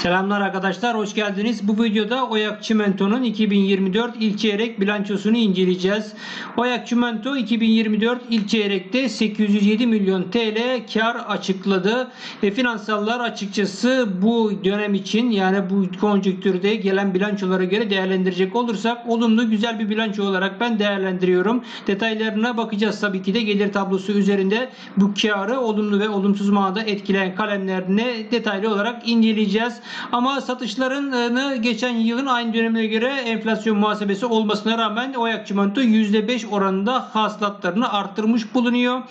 Selamlar arkadaşlar, hoş geldiniz. Bu videoda Oyak Çimento'nun 2024 ilk çeyrek bilançosunu inceleyeceğiz. Oyak Çimento 2024 ilk çeyrekte 807 milyon TL kar açıkladı. E, finansallar açıkçası bu dönem için yani bu konjonktürde gelen bilançolara göre değerlendirecek olursak olumlu güzel bir bilanço olarak ben değerlendiriyorum. Detaylarına bakacağız tabii ki de gelir tablosu üzerinde bu karı olumlu ve olumsuz manada etkileyen kalemlerine detaylı olarak inceleyeceğiz. Ama satışlarını geçen yılın aynı dönemine göre enflasyon muhasebesi olmasına rağmen Oyak Çimento %5 oranında hasılatlarını arttırmış bulunuyor.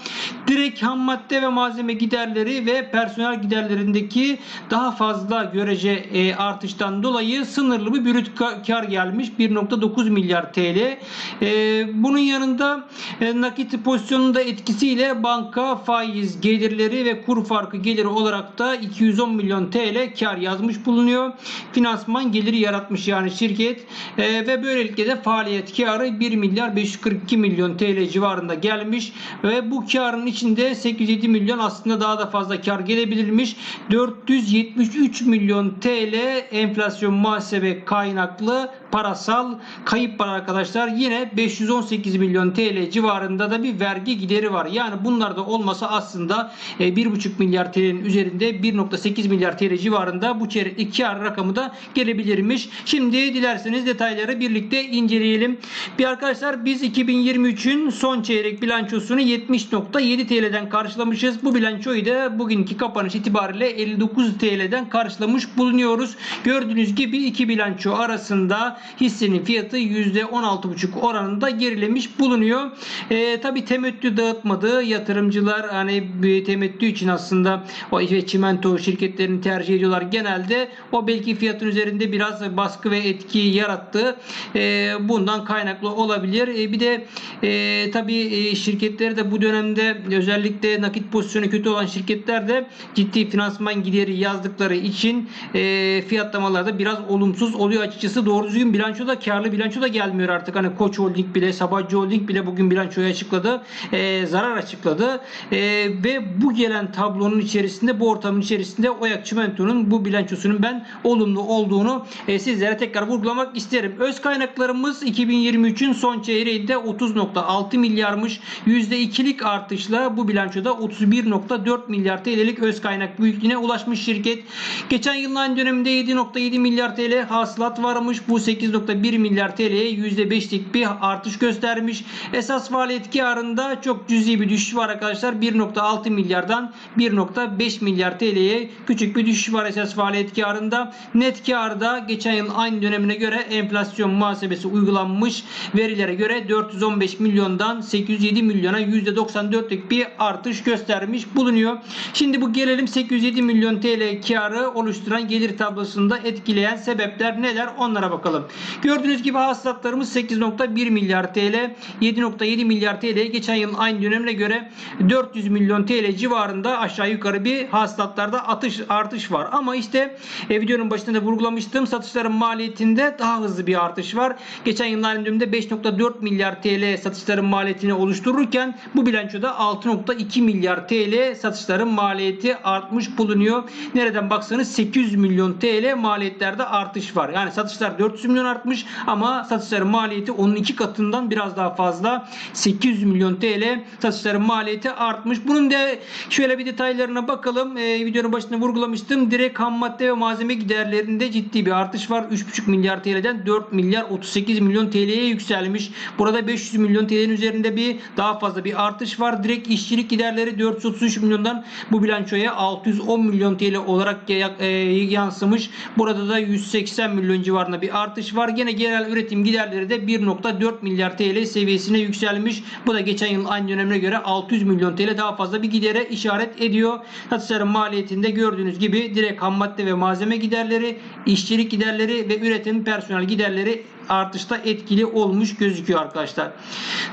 Direkt ham madde ve malzeme giderleri ve personel giderlerindeki daha fazla görece e, artıştan dolayı sınırlı bir brüt ka- kar gelmiş 1.9 milyar TL. E, bunun yanında e, nakit pozisyonunda etkisiyle banka faiz gelirleri ve kur farkı geliri olarak da 210 milyon TL kar yazmış bulunuyor. Finansman geliri yaratmış yani şirket E, ve böylelikle de faaliyet karı 1 milyar 542 milyon TL civarında gelmiş ve bu karın içinde 807 milyon aslında daha da fazla kar gelebilirmiş. 473 milyon TL enflasyon muhasebe kaynaklı parasal kayıp var arkadaşlar. Yine 518 milyon TL civarında da bir vergi gideri var. Yani bunlar da olmasa aslında e, 1,5 milyar TL'nin üzerinde 1.8 milyar TL civarında bu çeyreklik kar rakamı da gelebilirmiş. Şimdi dilerseniz detayları birlikte inceleyelim. Bir arkadaşlar biz 2023'ün son çeyrek bilançosunu 70.7 TL'den karşılamışız. Bu bilançoyu da bugünkü kapanış itibariyle 59 TL'den karşılamış bulunuyoruz. Gördüğünüz gibi iki bilanço arasında hissenin fiyatı %16,5 oranında gerilemiş bulunuyor. E, Tabi temettü dağıtmadı. Yatırımcılar hani temettü için aslında o işte çimento şirketlerini tercih ediyorlar genelde. O belki fiyatın üzerinde biraz baskı ve etki yarattı. E, bundan kaynaklı olabilir. E, bir de e, tabi şirketleri de bu dönemde özellikle nakit pozisyonu kötü olan şirketler de ciddi finansman gideri yazdıkları için e, fiyatlamalarda biraz olumsuz oluyor açıkçası. Doğru düzgün bilanço da karlı bilanço da gelmiyor artık. Hani Koç Holding bile Sabancı Holding bile bugün bilançoyu açıkladı. E, zarar açıkladı. E, ve bu gelen tablonun içerisinde bu ortamın içerisinde Oyak Çimento'nun bu bilançosunun ben olumlu olduğunu e, sizlere tekrar vurgulamak isterim. Öz kaynaklarımız 2023'ün son çeyreğinde 30.6 milyarmış. %2'lik artışla bu bilançoda 31.4 milyar TL'lik öz kaynak büyüklüğüne ulaşmış şirket. Geçen yılın aynı döneminde 7.7 milyar TL hasılat varmış. Bu 8.1 milyar TL'ye %5'lik bir artış göstermiş. Esas faaliyet karında çok cüzi bir düşüş var arkadaşlar. 1.6 milyardan 1.5 milyar TL'ye küçük bir düşüş var esas faaliyet karında. Net karda geçen yıl aynı dönemine göre enflasyon muhasebesi uygulanmış verilere göre 415 milyondan 807 milyona %94'lük bir artış göstermiş bulunuyor. Şimdi bu gelelim 807 milyon TL karı oluşturan gelir tablosunda etkileyen sebepler neler onlara bakalım. Gördüğünüz gibi hasılatlarımız 8.1 milyar TL, 7.7 milyar TL geçen yılın aynı dönemine göre 400 milyon TL civarında aşağı yukarı bir hasılatlarda atış artış var. Ama işte e, videonun başında da vurgulamıştım satışların maliyetinde daha hızlı bir artış var. Geçen yılın aynı dönemde 5.4 milyar TL satışların maliyetini oluştururken bu bilançoda 6.2 milyar TL satışların maliyeti artmış bulunuyor. Nereden baksanız 800 milyon TL maliyetlerde artış var. Yani satışlar 400 milyon artmış ama satışların maliyeti onun iki katından biraz daha fazla. 800 milyon TL satışların maliyeti artmış. Bunun da şöyle bir detaylarına bakalım. Ee, videonun başında vurgulamıştım. Direkt ham madde ve malzeme giderlerinde ciddi bir artış var. 3,5 milyar TL'den 4 milyar 38 milyon TL'ye yükselmiş. Burada 500 milyon TL'nin üzerinde bir daha fazla bir artış var. Direkt işçilik giderleri 433 milyondan bu bilançoya 610 milyon TL olarak e, yansımış. Burada da 180 milyon civarında bir artış var. Gene genel üretim giderleri de 1.4 milyar TL seviyesine yükselmiş. Bu da geçen yıl aynı dönemine göre 600 milyon TL daha fazla bir gidere işaret ediyor. Satışların maliyetinde gördüğünüz gibi direkt ham madde ve malzeme giderleri, işçilik giderleri ve üretim personel giderleri artışta etkili olmuş gözüküyor arkadaşlar.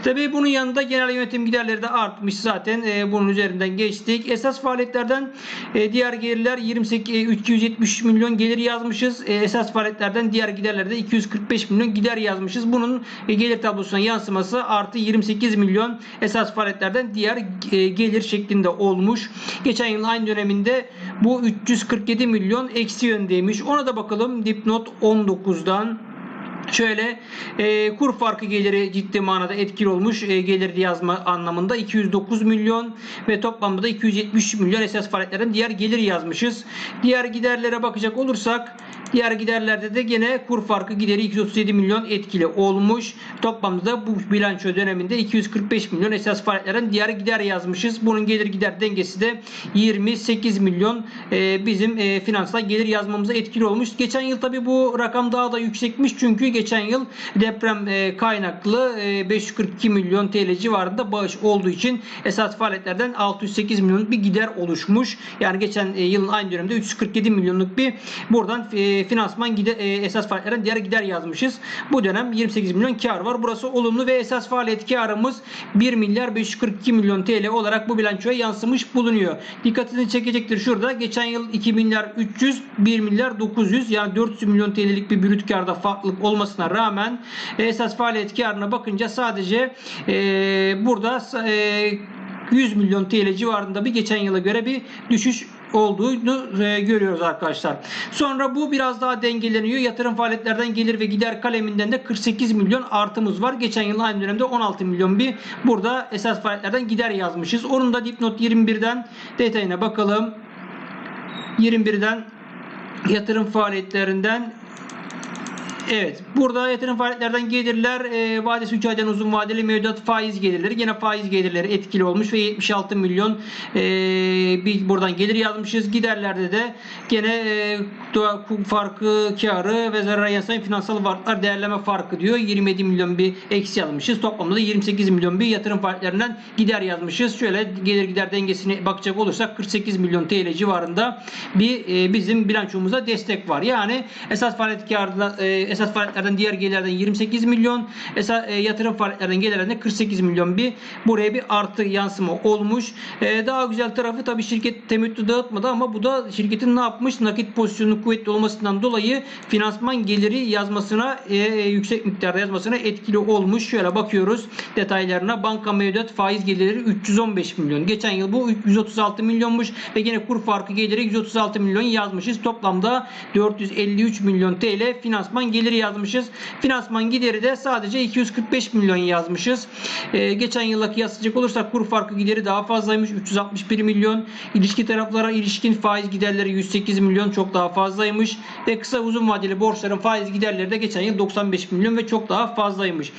Tabii bunun yanında genel yönetim giderleri de artmış zaten. E, bunun üzerinden geçtik. Esas faaliyetlerden e, diğer gelirler 28 e, 273 milyon gelir yazmışız. E, esas faaliyetlerden diğer giderlerde 245 milyon gider yazmışız. Bunun e, gelir tablosuna yansıması artı 28 milyon esas faaliyetlerden diğer e, gelir şeklinde olmuş. Geçen yıl aynı döneminde bu 347 milyon eksi yöndeymiş. Ona da bakalım dipnot 19'dan. Şöyle e, kur farkı geliri ciddi manada etkili olmuş e, gelir yazma anlamında 209 milyon ve toplamda da 270 milyon esas faaliyetlerden diğer gelir yazmışız. Diğer giderlere bakacak olursak diğer giderlerde de gene kur farkı gideri 237 milyon etkili olmuş. Toplamda da bu bilanço döneminde 245 milyon esas faaliyetlerden diğer gider yazmışız. Bunun gelir gider dengesi de 28 milyon e, bizim e, finansal gelir yazmamıza etkili olmuş. Geçen yıl tabi bu rakam daha da yüksekmiş çünkü geçen yıl deprem e, kaynaklı e, 542 milyon TL civarında bağış olduğu için esas faaliyetlerden 608 milyonluk bir gider oluşmuş. Yani geçen e, yılın aynı dönemde 347 milyonluk bir buradan e, finansman gider, e, esas faaliyetlerden diğer gider yazmışız. Bu dönem 28 milyon kar var. Burası olumlu ve esas faaliyet karımız 1 milyar 542 milyon TL olarak bu bilançoya yansımış bulunuyor. Dikkatinizi çekecektir şurada. Geçen yıl 2 milyar 300, 1 milyar 900 yani 400 milyon TL'lik bir brüt karda farklılık olmasına rağmen e, esas faaliyet karına bakınca sadece e, burada e, 100 milyon TL civarında bir geçen yıla göre bir düşüş olduğunu e, görüyoruz arkadaşlar. Sonra bu biraz daha dengeleniyor. Yatırım faaliyetlerden gelir ve gider kaleminden de 48 milyon artımız var. Geçen yıl aynı dönemde 16 milyon bir burada esas faaliyetlerden gider yazmışız. Onun da dipnot 21'den detayına bakalım. 21'den yatırım faaliyetlerinden Evet. Burada yatırım faaliyetlerden gelirler e, vadesi 3 aydan uzun vadeli mevduat faiz gelirleri. Gene faiz gelirleri etkili olmuş ve 76 milyon e, bir buradan gelir yazmışız. Giderlerde de gene e, doğa- farkı karı ve zarara yansıyan finansal varlıklar değerleme farkı diyor. 27 milyon bir eksi yazmışız. Toplamda da 28 milyon bir yatırım faaliyetlerinden gider yazmışız. Şöyle gelir gider dengesine bakacak olursak 48 milyon TL civarında bir e, bizim bilançomuza destek var. Yani esas faaliyet karında e, esas faaliyetlerden diğer gelirlerden 28 milyon, esas e, yatırım faaliyetlerden gelirlerden 48 milyon bir buraya bir artı yansıma olmuş. E, daha güzel tarafı tabii şirket temettü dağıtmadı ama bu da şirketin ne yapmış? Nakit pozisyonunun kuvvetli olmasından dolayı finansman geliri yazmasına e, yüksek miktarda yazmasına etkili olmuş. Şöyle bakıyoruz detaylarına. Banka mevduat faiz gelirleri 315 milyon. Geçen yıl bu 136 milyonmuş ve yine kur farkı geliri 136 milyon yazmışız. Toplamda 453 milyon TL finansman geliri yazmışız. Finansman gideri de sadece 245 milyon yazmışız. Ee, geçen yılla kıyaslayacak olursak kur farkı gideri daha fazlaymış. 361 milyon. İlişki taraflara ilişkin faiz giderleri 108 milyon çok daha fazlaymış. Ve kısa uzun vadeli borçların faiz giderleri de geçen yıl 95 milyon ve çok daha fazlaymış.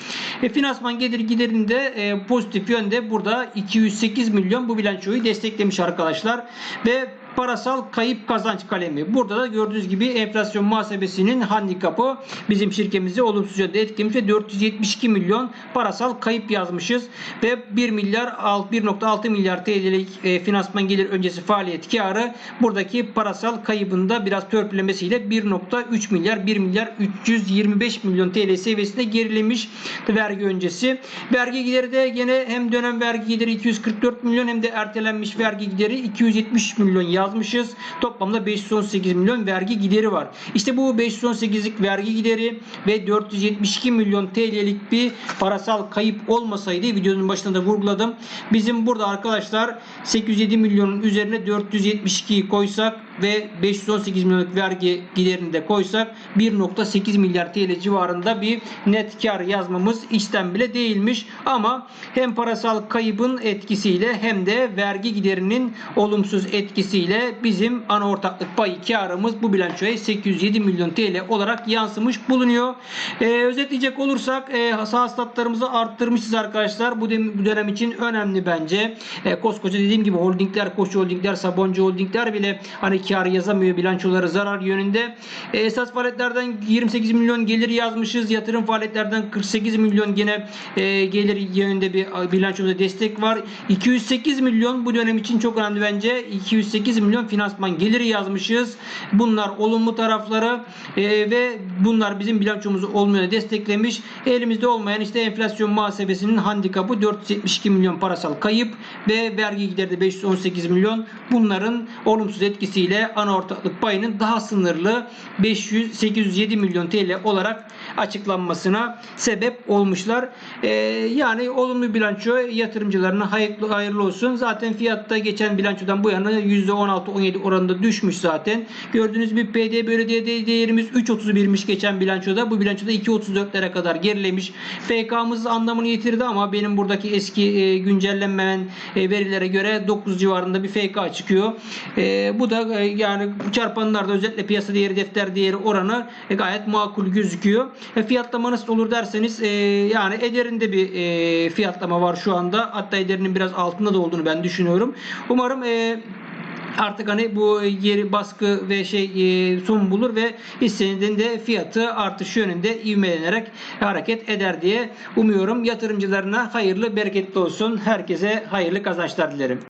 E, finansman gelir giderinde e, pozitif yönde burada 208 milyon bu bilançoyu desteklemiş arkadaşlar. Ve parasal kayıp kazanç kalemi. Burada da gördüğünüz gibi enflasyon muhasebesinin handikapı bizim şirketimizi olumsuz yönde etkilemiş ve 472 milyon parasal kayıp yazmışız ve 1 milyar 1.6 milyar TL'lik e, finansman gelir öncesi faaliyet karı buradaki parasal kaybında biraz törpülemesiyle 1.3 milyar 1 milyar 325 milyon TL seviyesinde gerilemiş vergi öncesi. Vergi gideri de gene hem dönem vergi gideri 244 milyon hem de ertelenmiş vergi gideri 270 milyon yazmışız. Toplamda 518 milyon vergi gideri var. İşte bu 518'lik vergi gideri ve 472 milyon TL'lik bir parasal kayıp olmasaydı videonun başında da vurguladım. Bizim burada arkadaşlar 807 milyonun üzerine 472'yi koysak ve 518 milyonluk vergi giderini de koysak 1.8 milyar TL civarında bir net kar yazmamız işten bile değilmiş. Ama hem parasal kaybın etkisiyle hem de vergi giderinin olumsuz etkisiyle bizim ana ortaklık payı karımız bu bilançoya 807 milyon TL olarak yansımış bulunuyor. Ee, özetleyecek olursak e, hasılatlarımızı arttırmışız arkadaşlar. Bu dönem için önemli bence. E, koskoca dediğim gibi holdingler, Koç holdingler, Sabancı holdingler bile hani kar yazamıyor. Bilançoları zarar yönünde. E, esas faaliyetlerden 28 milyon gelir yazmışız. Yatırım faaliyetlerden 48 milyon gene e, gelir yönünde bir bilançoda destek var. 208 milyon bu dönem için çok önemli bence. 208 milyon finansman geliri yazmışız. Bunlar olumlu tarafları e, ve bunlar bizim bilançomuzu olmaya desteklemiş. Elimizde olmayan işte enflasyon muhasebesinin handikapı 472 milyon parasal kayıp ve vergi gideri de 518 milyon. Bunların olumsuz etkisiyle ana ortaklık payının daha sınırlı 500 807 milyon TL olarak açıklanmasına sebep olmuşlar. Ee, yani olumlu bilanço yatırımcılarına hayırlı, hayırlı olsun. Zaten fiyatta geçen bilançodan bu yana %16-17 oranında düşmüş zaten. Gördüğünüz gibi PD belediye de- değerimiz 3.31'miş geçen bilançoda. Bu bilançoda 2.34'lere kadar gerilemiş. FK'mız anlamını yitirdi ama benim buradaki eski e, güncellenmeyen e, verilere göre 9 civarında bir FK çıkıyor. E, bu da e, yani çarpanlarda özellikle piyasa değeri defter değeri oranı e, gayet makul gözüküyor. E, fiyatlama nasıl olur derseniz e, yani Eder'inde bir e, fiyatlama var şu anda. Hatta Eder'in biraz altında da olduğunu ben düşünüyorum. Umarım e, artık hani bu yeri baskı ve şey e, son bulur ve hissenin de fiyatı artış yönünde ivmelenerek hareket eder diye umuyorum. Yatırımcılarına hayırlı bereketli olsun. Herkese hayırlı kazançlar dilerim.